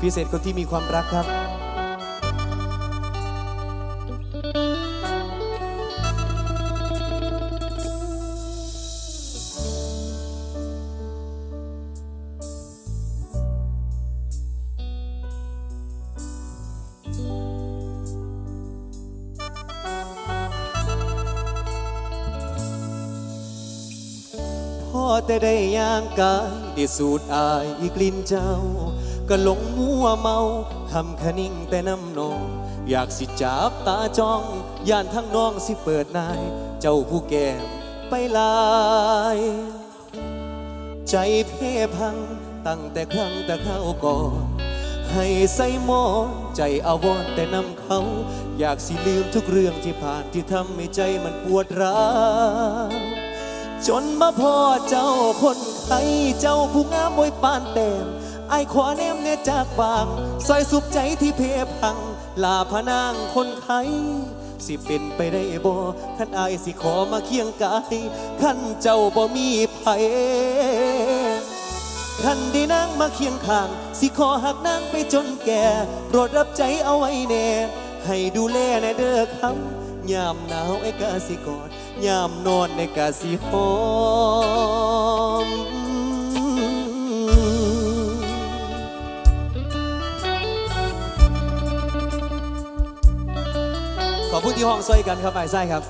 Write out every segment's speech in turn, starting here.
พิเศษคนที่มีความรักครับพ่อแต่ได้ย่างกายได้สูดอายอีกลิ่นเจ้า ก็หลงมัวเมาทำคนิ่งแต่น้ำนองอยากสิจับตาจ้องย่านทั้งน้องสิเปิดนาย เจ้าผู้แก้มไปลาย ใจเพ่พังตั้งแต่ครั้งแต่เข้าก่อนให้ใส่หมอนใจอาวรณ์แต่นำเขา อยากสิลืมทุกเรื่องที่ผ่านที่ทำให้ใจมันปวดร้าวจนมาพ่อเจ้าคนไทยเจ้าผู้งามมวยปานเต็ม ไอายขอแนมเนจากบางซอยสุบใจที่เพพัง ลาพนางคนไทยสิเป็นไปได้บ่ขันอายสิขอมาเคียงกายขันเจ้าบ่มีไผขันได้นางมาเคียงข้าง สิขอหักนางไปจนแก่โปรดรับใจเอาไว้แน่ ให้ดูแลในเด้อคำยามหนาวไอ้กาสิกอดยามนอนในกาสิหอม ขอบคุณที่ห้องซอยกันครับไอ้ไส้ครับ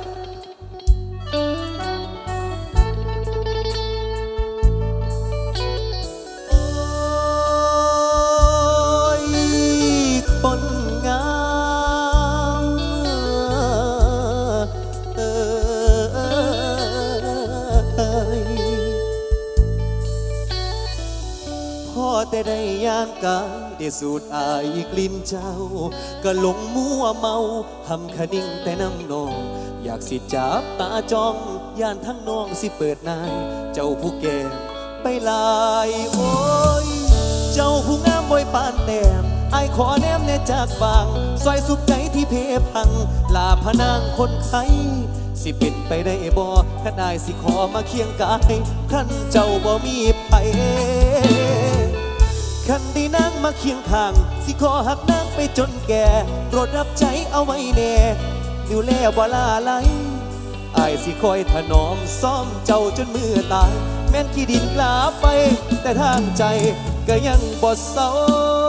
พ่อแต่ได้ย่างกายได้สูดอายกลิ่นเจ้า ก็หลงมัวเมาทำคนิ่งแต่น้ำนอง อยากสิจับตาจ้องย่านทั้งน้องสิเปิดนายเจ้าผู้แก่ไปลายโอ้ย เจ้าผู้งามมวยปานแต้มไอขอแนมแน่จากบางซอยสุขใจที่เพพัง ลาพนางคนไทยสิเป็นไปได้บ่ถ้าได้สิขอมาเคียงกายท่านเจ้าบ่มีไผ คันได้นางมาเคียงข้าง สิขอหักนางไปจนแก่โปรดรับใจเอาไว้แน่ดูแลบ่ลาไหลอายสิคอยถนอมซ่อมเจ้าจนมือตาย แม่นขี้ดินกลาไป แต่ทางใจก็ยังบ่เศร้า